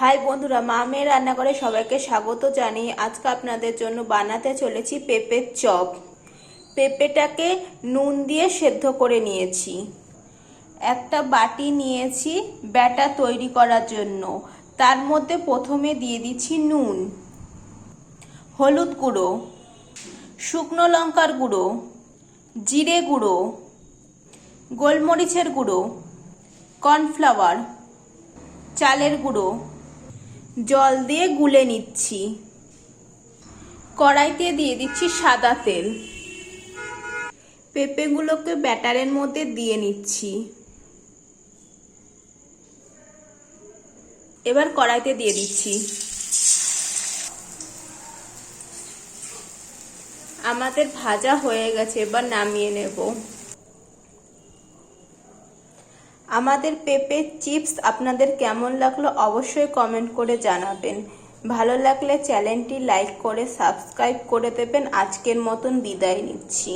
High বন্ধুরা মা মেয়ের রান্নাঘরে সবাইকে স্বাগত জানিয়ে আজকে আপনাদের জন্য বানাতে চলেছি পেঁপের চপ। পেঁপেটাকে নুন দিয়ে সেদ্ধ করে নিয়েছি। একটা বাটি নিয়েছি ব্যাটা তৈরি করার জন্য। তার মধ্যে প্রথমে দিয়ে দিচ্ছি নুন, হলুদ গুঁড়ো, শুকনো লঙ্কার গুঁড়ো, জিরে গুঁড়ো, গোলমরিচের গুঁড়ো, কর্নফ্লাওয়ার, চালের গুঁড়ো জল দিয়ে গুলে নিচ্ছি। কড়াইতে দিয়ে দিচ্ছি সাদা তেল। পেঁপেগুলোকে ব্যাটারের মধ্যে দিয়ে নিচ্ছি। এবার কড়াইতে দিয়ে দিচ্ছি। আমাদের ভাজা হয়ে গেছে, এবার নামিয়ে নেব। আমাদের পেঁপের চিপস আপনাদের কেমন লাগল অবশ্যই কমেন্ট করে জানাবেন। ভালো লাগলে চ্যানেলটি লাইক করে সাবস্ক্রাইব করে দেবেন। আজকের মতন বিদায় নিচ্ছি।